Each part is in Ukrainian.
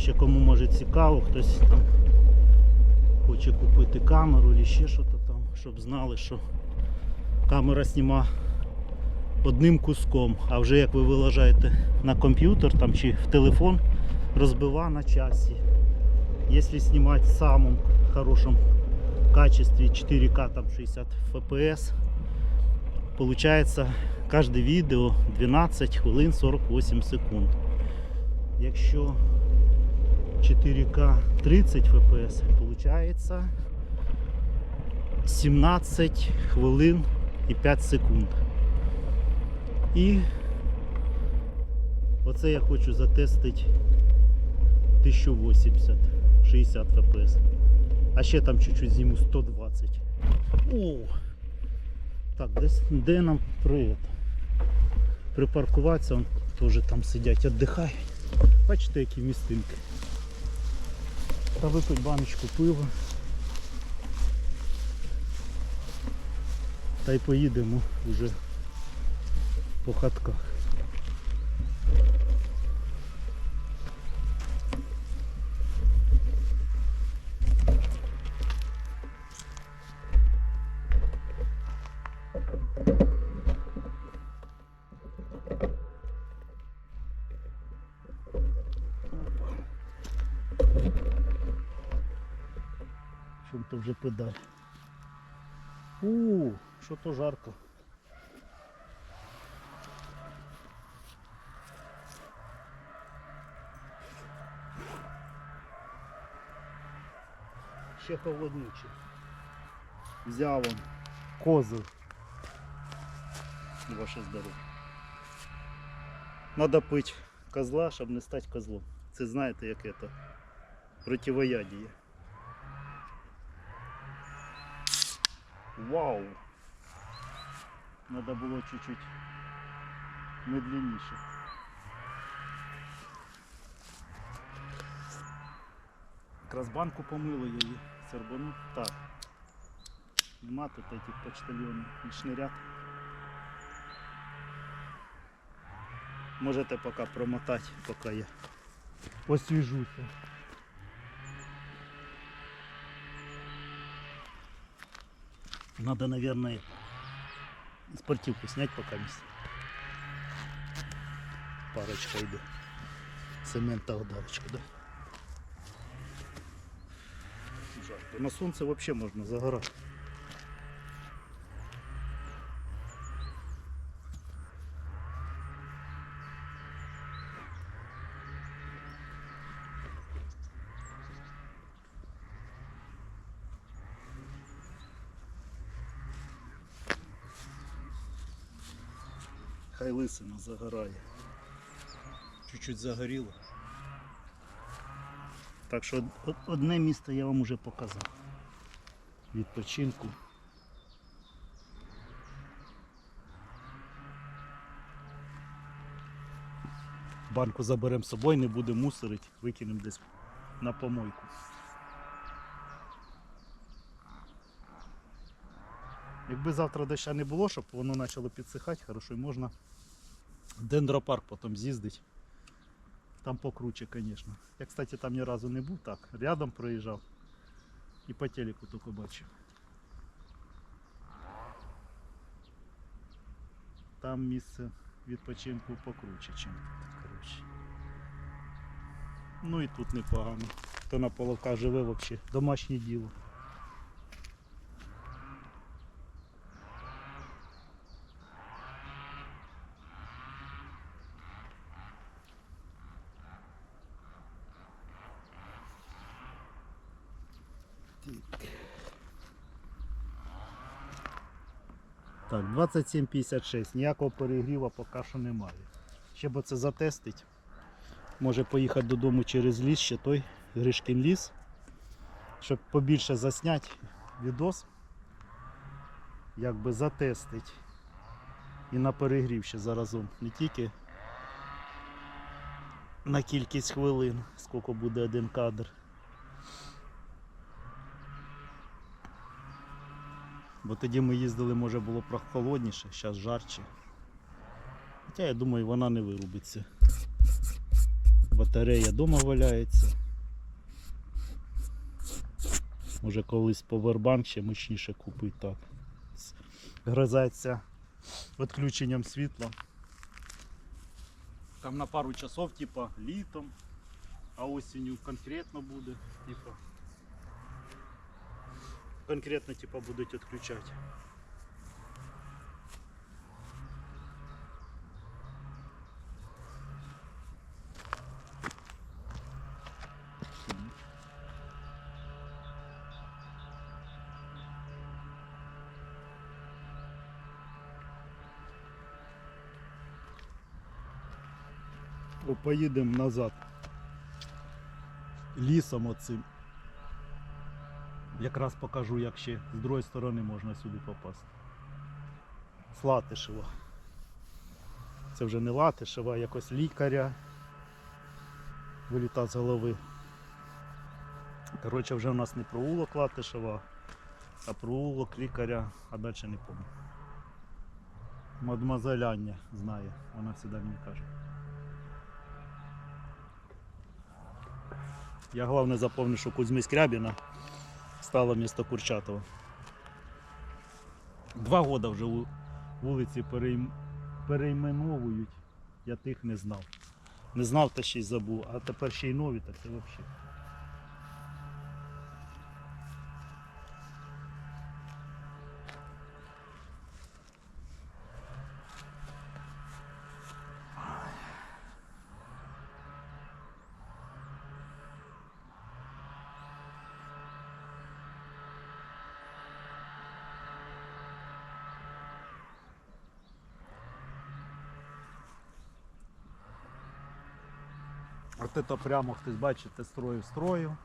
ще кому може цікаво, хтось там хоче купити камеру чи ще щось там, щоб знали, що камера зніма одним куском, а вже як ви виложаєте на комп'ютер там, чи в телефон, розбива на часі. Если снимать в самом хорошем качестве 4К там 60 FPS, получается каждое видео 12 хвилин 48 секунд. Якщо 4К 30 FPS, получается 17 хвилин і 5 секунд. І оце я хочу затестити 1080, 60 FPS. А ще там чуть-чуть зніму 120. О! Так, десь де нам при, припаркуватися, он теж там сидять, віддихають. Бачите, які містинки. Та випить баночку пива. Та й поїдемо вже по хатках. Чим то вже педаль. У, що то жарко. Ще холодниче. Взяв он козу. Ваше здоров'я. Надо пити козла, щоб не стати козлом. Це знаєте, як це противоядіє. Вау! Надо було чуть-чуть медленніше. Якраз банку помили я її, сербану. Так. Нема тут этих почтальонів і шнирят. Можете поки промотати, поки я освіжуся. Надо, наверное, спортивку снять пока не Парочка иду. Цемента ударочка, да? Жарко. На солнце вообще можно загорать. Хай лисина загорає. Чуть-чуть загоріло. Так що одне місце я вам уже показав. Відпочинку. Банку заберемо з собою, не будемо мусорити, викинемо десь на помойку. Якби завтра доща не було, щоб воно почало підсихати, хорошо, і можна дендропарк потім з'їздити. Там покруче, звісно. Я, кстати, там ні разу не був, так, рядом проїжджав і по телеку тільки бачив. Там місце відпочинку покруче, ніж тут, коротше. Ну і тут непогано. Хто на половках живе взагалі, домашнє діло. Так, 27,56, ніякого перегріва поки що немає. Ще б це затестить. Може поїхати додому через ліс, ще той Гришкін ліс, щоб побільше засняти відос, якби затестить. І на перегрів ще заразом. Не тільки на кількість хвилин, скільки буде один кадр. Бо тоді ми їздили, може було прохолодніше, зараз жарче. Хоча я думаю, вона не вирубиться. батарея вдома валяється. Може колись повербанк ще мощніше купить так. Гризається відключенням світла. Там на пару часов, типа літом, а осінню конкретно буде, типа. Конкретно типа будуть відключати. О, поїдемо назад. Лісом оцим. Якраз покажу, як ще з другої сторони можна сюди попасти. З Латишева. Це вже не Латишева, а якось лікаря. Виліта з голови. Коротше, вже в нас не проулок Латишева, а проулок лікаря, а далі не пам'ятаю. Мадемуазель Аня знає, вона завжди мені каже. Я головне запомнив, що Кузьми Скрябіна стало місто Курчатова. Два роки вже вулиці перейм... перейменовують, я тих не знав. Не знав та ще й забув, а тепер ще й нові, так це взагалі. Це прямо хтось бачите, строїв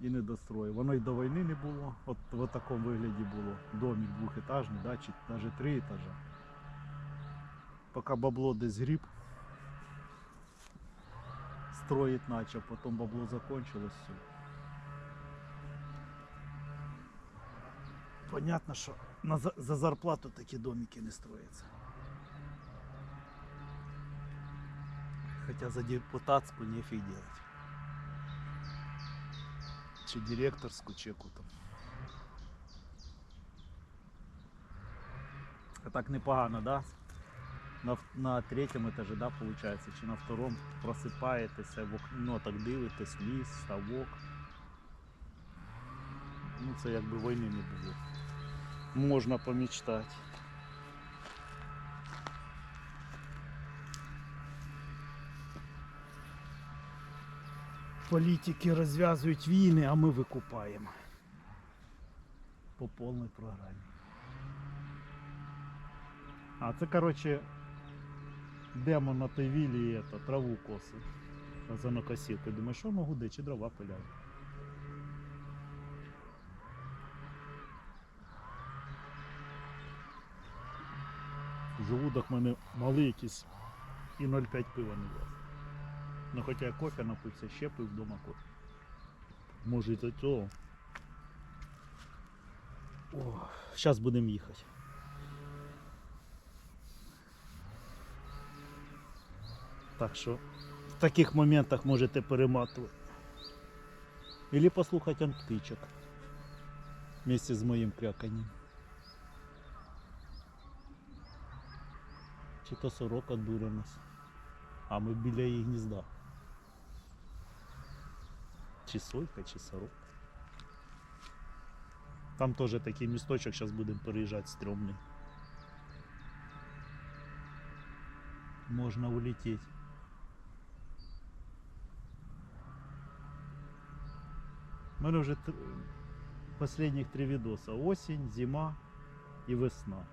і не достроїв. Воно й до війни не було. От в такому вигляді було. Домик двохетажний, да, чи навіть три етажа. Поки бабло десь гріб, строїть почав, потім бабло закончилось все. Понятно, що на, за, за зарплату такі домики не строяться. Хотя за депутатскую нефиг делать. Чи директорскую, чи там. А так непогано, да? На, на третьому етажі, да, получается, чи на втором просипаєтеся, в окно так дивитесь, ліс, ставок. Ну це якби війни не було. Можна помічтати. Політики розв'язують війни, а ми викупаємо. По повній програмі. А це, коротше, демон на той вілі і это, траву косить. Газонокосілки. Думаю, що можу де, чи дрова пиляю. Желудок в мене малий якийсь і 0,5 пива не влазить. Ну хоча кофе напився, ще пив вдома кофе. Може і до цього. О, зараз будемо їхати. Так що в таких моментах можете перематувати. Или послухати античок. Вместе з моїм кряканням. Чи то сорока дуре нас. А ми біля її гнізда. Чи сойка, чи сорока. Там теж такий місточок, зараз будемо переїжджати стрьомний. Можна улететь. У мене вже тр- останніх три відоса. Осінь, зима і весна.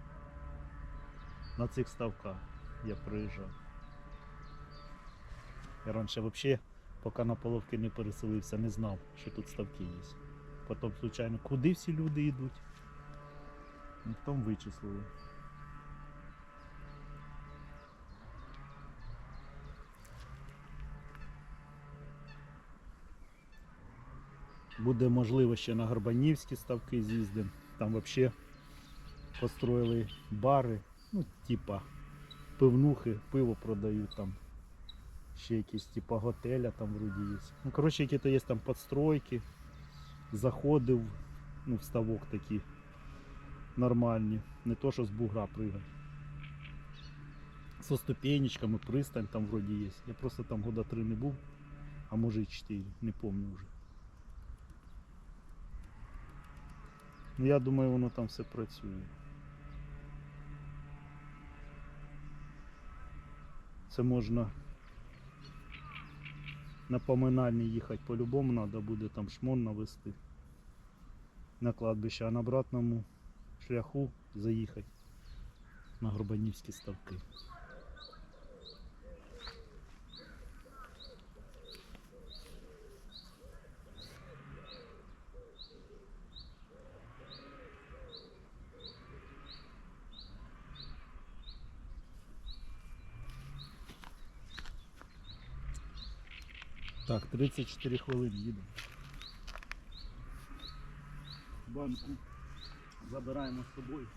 На цих ставках я приїжджав. Я раніше взагалі, поки на половки не переселився, не знав, що тут ставки є. Потім, случайно, куди всі люди йдуть. Ну, Потім вичислили. Буде можливо ще на Горбанівські ставки з'їздимо. Там взагалі построїли бари, ну, типа пивнухи, пиво продають там Ще якісь типа готеля там вроді є. Ну, коротше, які-то є там підстройки. Заходив, ну, в ставок такі нормальні. Не то, що з бугра пригати. Со ступенечками, пристань там вроді є. Я просто там года три не був, а може і чотири, не пам'ятаю вже. Ну я думаю, воно там все працює. Це можна на поминальний їхати по-любому треба буде там шмон навести на кладбище, а на обратному шляху заїхати на Горбанівські ставки. Так, 34 хвилини їдемо. Банку забираємо з собою.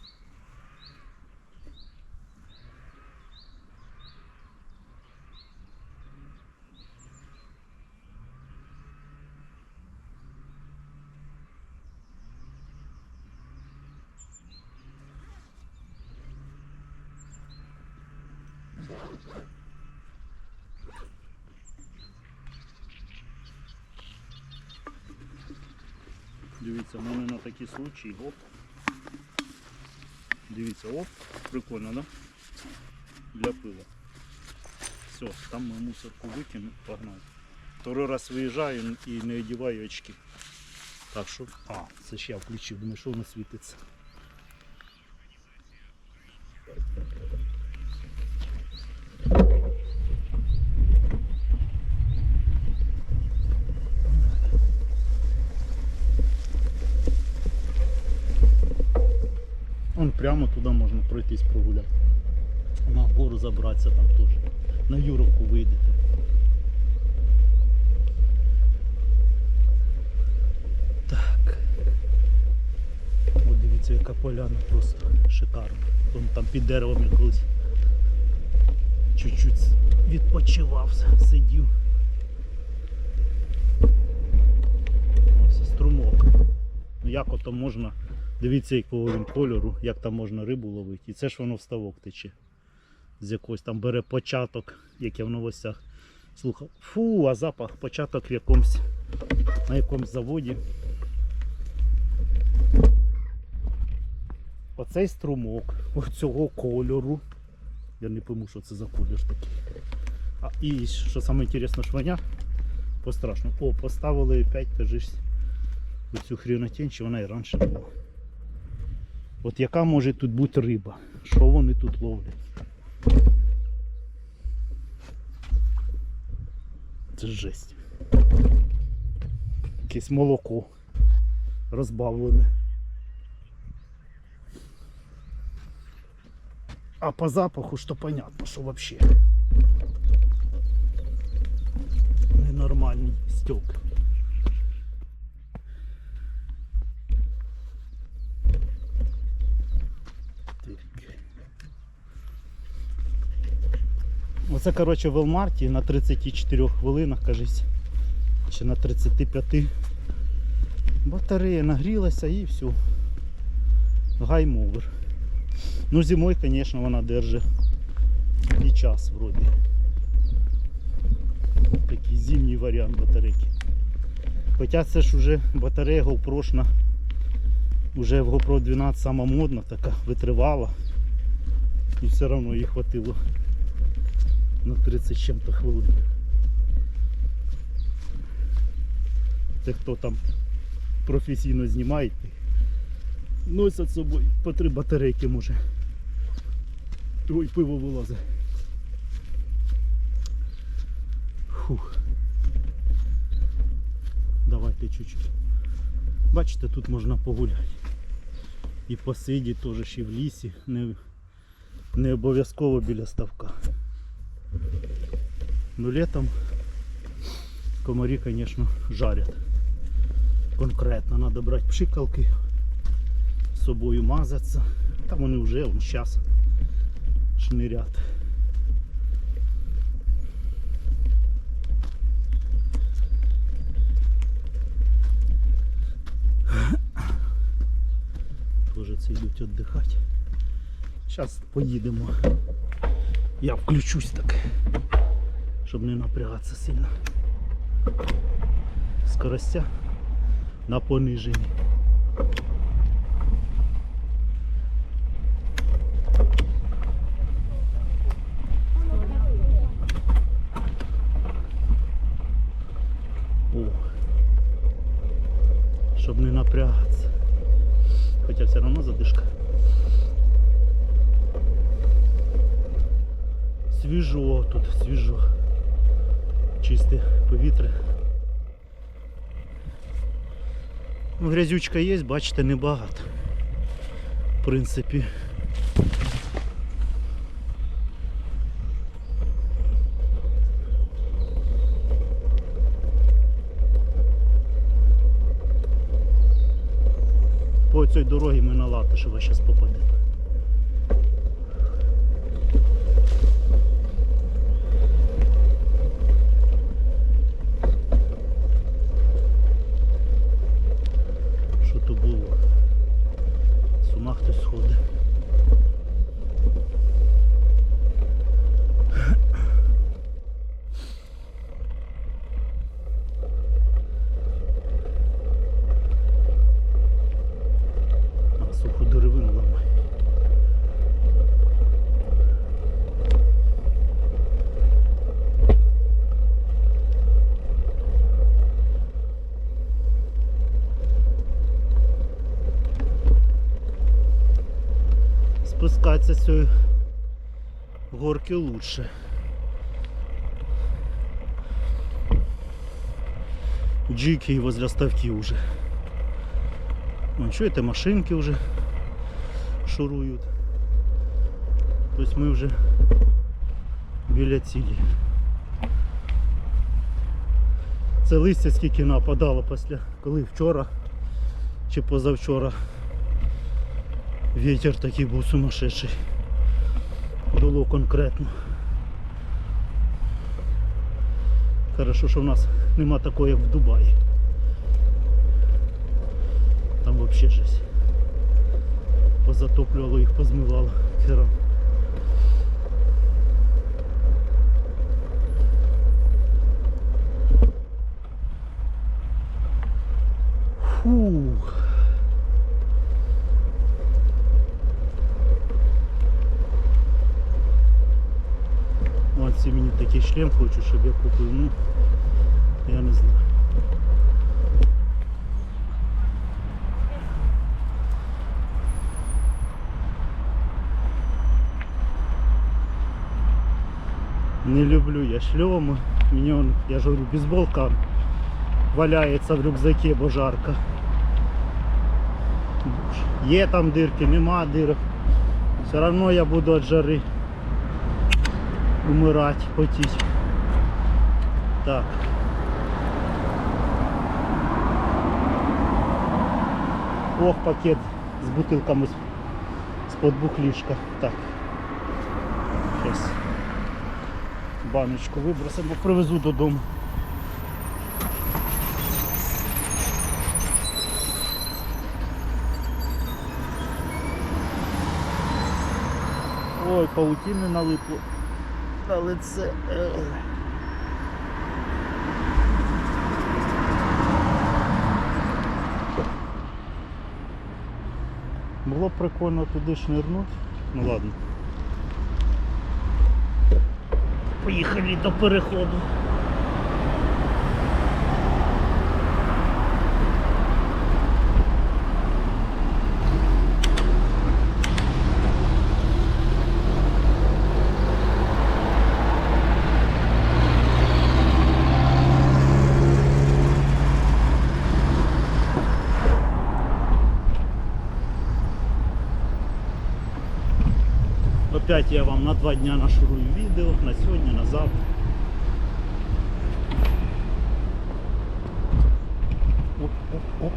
Дивіться, в мене на такі случаї, оп. Дивіться, оп, прикольно, да? Для пила. Все, там ми мусорку викину, погнали. Второй раз виїжджаю і не одіваю очки. Так що. А, це ще я включив, думаю, що воно світиться. Вон прямо туди можна пройтись прогуляти. На гору забратися там теж. На Юровку вийдете. Так. О, дивіться, яка поляна просто шикарна. Вон там під деревом я колись чуть-чуть відпочивав, сидів. Ось струмок. Ну як ото можна Дивіться, якого він кольору, як там можна рибу ловити. І це ж воно в ставок тече. З якогось там бере початок, як я в новостях слухав. Фу, а запах, початок в якомусь, на якомусь заводі. Оцей струмок, оцього кольору. Я не пойму, що це за колір такий. А, і що саме інтересно, шваня пострашно. О, поставили 5 кажись, оцю хренотень, чи вона і раніше була. От яка може тут бути риба? Що вони тут ловлять? Це жесть. Якесь молоко розбавлене. А по запаху що понятно, що вообще ненормальний стек. Оце, коротше, в Елмарті на 34 хвилинах, кажись, чи на 35 батарея нагрілася і все. Гаймовер. Ну зимою, звісно, вона держить і час вроді. Такий зимній варіант батарейки. Хоча це ж вже батарея GoPro, вже в GoPro 12 сама модна, така витривала. І все одно їй хватило на 30 з чим-то хвилин. Це хто там професійно знімає, носять з собою по три батарейки може. Ой, пиво вилазить. Фух. Давайте чуть-чуть. Бачите, тут можна погуляти. І посидіти теж ще в лісі, не, не обов'язково біля ставка. Но летом комари, конечно, жарят. Конкретно надо брать пшикалки, с собой мазаться. Там вони вже он сейчас шнырят. Тоже це йдуть віддихати. Зараз поїдемо. Я включусь так щоб не напрягатися сильно. Скоростя на пониженні. Щоб не напрягатися. Хоча все одно задишка. Свіжо тут, свіжо. Чисте повітря. Ну, грязючка є, бачите, небагато. В принципі. По цій дорогі ми на Латишева зараз попадемо. Спускатися з цієї горки лучше. Джики возле ставки уже. Вон, чуєте, машинки вже шурують. Тобто ми вже біля цілі. Це листя скільки нападало після, коли вчора чи позавчора вітер такий був сумасшедший. Було конкретно. Хорошо, що в нас нема такого, як в Дубаї. Там взагалі жесть. Позатоплювало їх, позмивало хером. Такий шлем хочуть, щоб я купив. Ну, я не знаю. Не люблю я шлемы. Мне он, я же говорю, бейсболка валяется в рюкзаке, бо жарко. Є там дирки, нема дирок. Все равно я буду от жары умирать, потеть. Так. Ох, пакет з бутилками з-под бухлішка. Так. Сейчас баночку вибросимо, привезу додому. Ой, паутини налипло на це Ех. Було б прикольно туди шнирнути. Ну ладно. Поїхали до переходу. Опять я вам на два дня нашурую відео, на сьогодні, на завтра. Оп,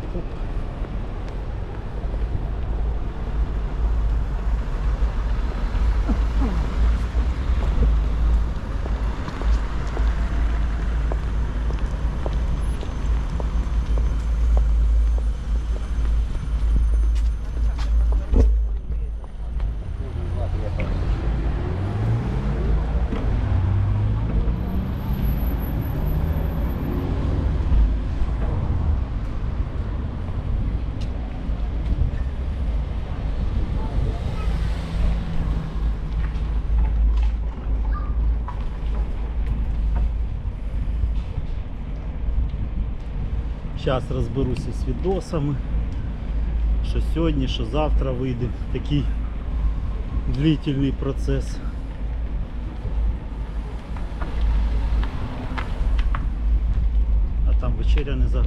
Зараз розберуся з відосами. Що сьогодні, що завтра вийде. Такий длительний процес. А там вечеря не за.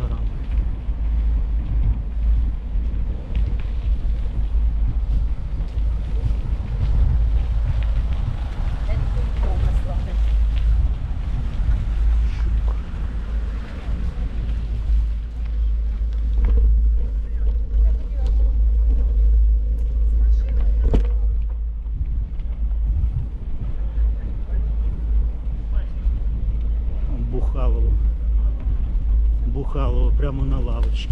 Бухалово прямо на лавочці.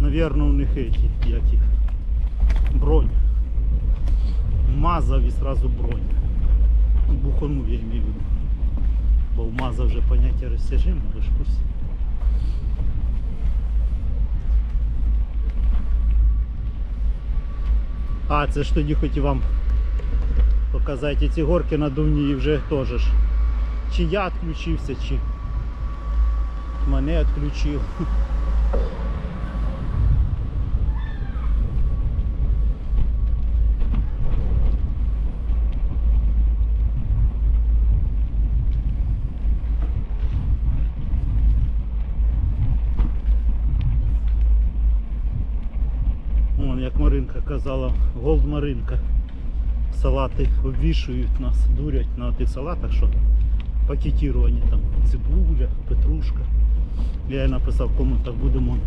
Наверное, у них эти, як їх, бронь. Мазав і сразу бронь. Буханув я имею в виду. Бо в Маза вже поняття розтяжимо, ж курсі. А, це ж тоді хотів вам показати ці горки надувні і вже теж. Чи я відключився, чи мене відключив. Вон, як Маринка казала, голд Маринка. Салати обвішують нас, дурять на тих салатах, що пакетіровані там цибуля, петрушка. Я написав в коментах, будемо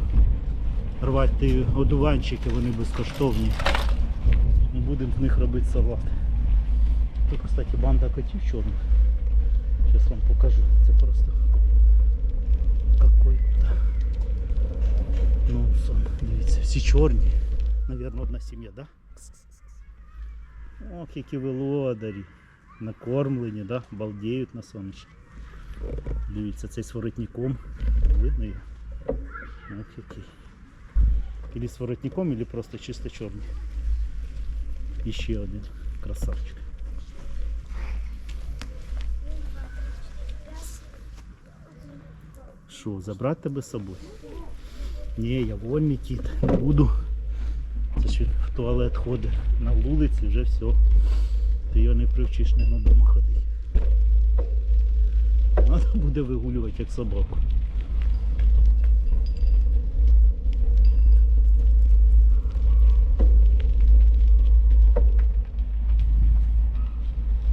рвати одуванчики, вони безкоштовні. Будемо з них робити салат. Тут, кстати, банда котів чорних. Зараз вам покажу. Це просто какой-то нонсон. Дивіться, всі чорні. Навірно, одна сім'я? Да? Ох, які велодарі. Накормлені, да? балдіють на сонечки. Дивіться, цей з воротником. Видно його? Ох, який. Ілі з ілі просто чисто чорний. І ще один красавчик. Що, забрати тебе з собою? Ні, я вольний кіт, не буду. Це ж в туалет ходить на вулиці, вже все. Ти його не привчиш не на дома ходити. Треба буде вигулювати як собаку.